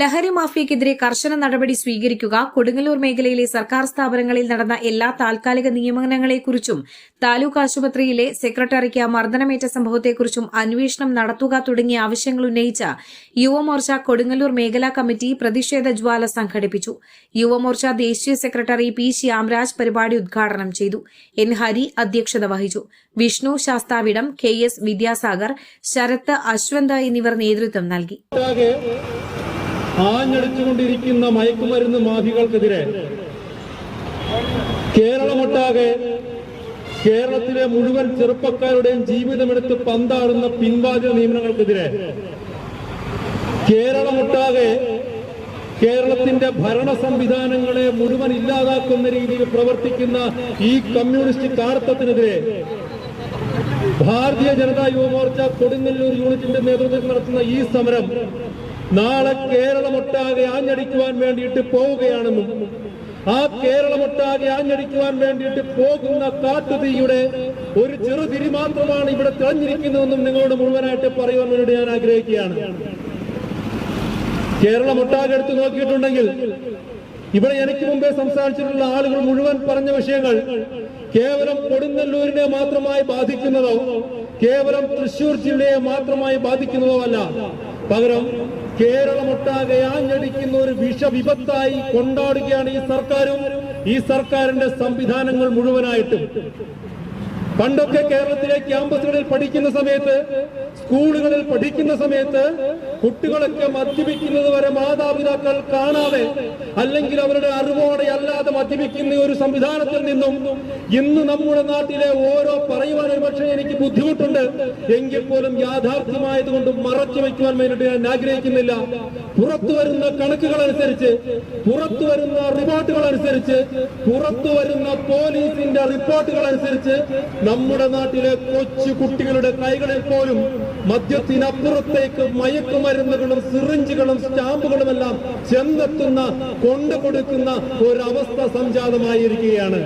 ലഹരി മാഫിയക്കെതിരെ കർശന നടപടി സ്വീകരിക്കുക കൊടുങ്ങല്ലൂർ മേഖലയിലെ സർക്കാർ സ്ഥാപനങ്ങളിൽ നടന്ന എല്ലാ താൽക്കാലിക നിയമനങ്ങളെക്കുറിച്ചും താലൂക്ക് ആശുപത്രിയിലെ സെക്രട്ടറിക്ക് മർദ്ദനമേറ്റ സംഭവത്തെക്കുറിച്ചും അന്വേഷണം നടത്തുക തുടങ്ങിയ ആവശ്യങ്ങൾ ഉന്നയിച്ച യുവമോർച്ച കൊടുങ്ങല്ലൂർ മേഖലാ കമ്മിറ്റി പ്രതിഷേധ ജ്വാല സംഘടിപ്പിച്ചു. യുവമോർച്ച ദേശീയ സെക്രട്ടറി പി ശ്യാംരാജ് പരിപാടി ഉദ്ഘാടനം ചെയ്തു. എൻ ഹരി അധ്യക്ഷത വഹിച്ചു. വിഷ്ണു ശാസ്താവിടം കെ എസ് വിദ്യാസാഗർ ശരത് അശ്വന്ത് എന്നിവർ നേതൃത്വം നൽകി. ആഞ്ഞടിച്ചുകൊണ്ടിരിക്കുന്ന മയക്കുമരുന്ന് മാഫികൾക്കെതിരെ കേരളമൊട്ടാകെ കേരളത്തിലെ മുഴുവൻ ചെറുപ്പക്കാരുടെയും ജീവിതമെടുത്ത് പന്താടുന്ന പിൻവാതിൽ നിയമനങ്ങൾക്കെതിരെ കേരളമൊട്ടാകെ കേരളത്തിന്റെ ഭരണ സംവിധാനങ്ങളെ മുഴുവൻ ഇല്ലാതാക്കുന്ന രീതിയിൽ പ്രവർത്തിക്കുന്ന ഈ കമ്മ്യൂണിസ്റ്റ് കാർത്തത്തിനെതിരെ ഭാരതീയ ജനതാ യുവമോർച്ച കൊടുങ്ങല്ലൂർ യൂണിറ്റിന്റെ നേതൃത്വത്തിൽ നടത്തുന്ന ഈ സമരം നാളെ കേരളമൊട്ടാകെ ആഞ്ഞടിക്കുവാൻ വേണ്ടിയിട്ട് പോവുകയാണെന്നും ആ കേരളമൊട്ടാകെ ആഞ്ഞടിക്കുവാൻ വേണ്ടിയിട്ട് പോകുന്ന കാട്ടുതീയുടെ ഒരു ചെറുതിരി മാത്രമാണ് ഇവിടെ തെളിഞ്ഞിരിക്കുന്നതെന്നും നിങ്ങളോട് മുഴുവനായിട്ട് പറയുവാൻ വേണ്ടി ഞാൻ ആഗ്രഹിക്കുകയാണ്. കേരളമൊട്ടാകെ എടുത്തു നോക്കിയിട്ടുണ്ടെങ്കിൽ ഇവിടെ എനിക്ക് മുമ്പേ സംസാരിച്ചിട്ടുള്ള ആളുകൾ മുഴുവൻ പറഞ്ഞ വിഷയങ്ങൾ കേവലം കൊടുങ്ങല്ലൂരിനെ മാത്രമായി ബാധിക്കുന്നതോ കേവലം തൃശൂർ ജില്ലയെ മാത്രമായി ബാധിക്കുന്നതോ അല്ല. പകരം കേരളമൊട്ടാകെ ആഞ്ഞടിക്കുന്ന ഒരു വിഷവിപത്തായി കൊണ്ടാടുകയാണ് ഈ സർക്കാരും ഈ സർക്കാരിന്റെ സംവിധാനങ്ങൾ മുഴുവനായിട്ടും. പണ്ടൊക്കെ കേരളത്തിലെ ക്യാമ്പസുകളിൽ പഠിക്കുന്ന സമയത്ത് സ്കൂളുകളിൽ പഠിക്കുന്ന സമയത്ത് കുട്ടികളൊക്കെ മദ്യപിക്കുന്നത് വരെ മാതാപിതാക്കൾ കാണാതെ അല്ലെങ്കിൽ അവരുടെ അറിവോടെ അല്ലാതെ മദ്യപിക്കുന്ന ഒരു സംവിധാനത്തിൽ നിന്നും ഇന്ന് നമ്മുടെ നാട്ടിലെ ഓരോ പറയുവാൻ ബുദ്ധിമുട്ടുണ്ട്. എങ്കിൽ പോലും യാഥാർത്ഥ്യമായതുകൊണ്ട് മറച്ചു വയ്ക്കുവാൻ വേണ്ടിയിട്ട് ഞാൻ ആഗ്രഹിക്കുന്നില്ല. പുറത്തു വരുന്ന കണക്കുകൾ അനുസരിച്ച് പുറത്തു വരുന്ന റിപ്പോർട്ടുകൾ അനുസരിച്ച് പുറത്തു വരുന്ന പോലീസിന്റെ റിപ്പോർട്ടുകൾ അനുസരിച്ച് നമ്മുടെ നാട്ടിലെ കൊച്ചു കുട്ടികളുടെ കൈകളിൽ പോലും മദ്യത്തിനപ്പുറത്തേക്ക് മയക്കുമരുന്നുകളും സിറിഞ്ചുകളും സ്റ്റാമ്പുകളും എല്ലാം ചെന്നെത്തുന്ന കൊണ്ടു കൊടുക്കുന്ന ഒരവസ്ഥ സംജാതമായിരിക്കുകയാണ്.